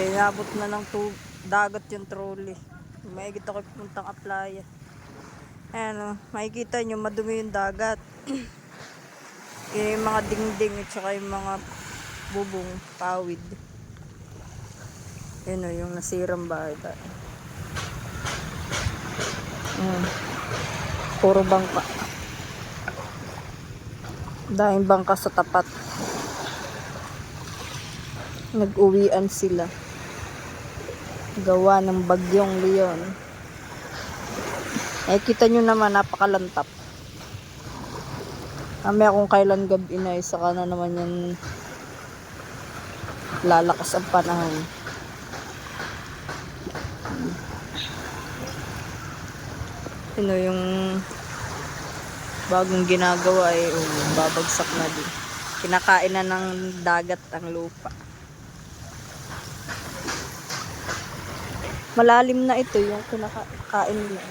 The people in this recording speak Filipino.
Ay, nabot na ng tu- dagat yung trolley. Maigit ako puntang aplaya. Ayan o, makikita nyo madumi yung dagat. yung mga dingding at saka yung mga bubong, pawid. Yun o, yung nasirang bahay tayo. Ayan. Puro bangka. Dahil bangka sa tapat. Nag-uwian sila. Gawa ng bagyong Leon. Eh, kita nyo naman, napakalantap. Mamaya kung kailan gabi na, isa ka na naman yung lalakas ang panahon. Sino yung bagong ginagawa eh, oh, babagsak na din. Kinakain na ng dagat ang lupa. Malalim na ito yung kinakain nila.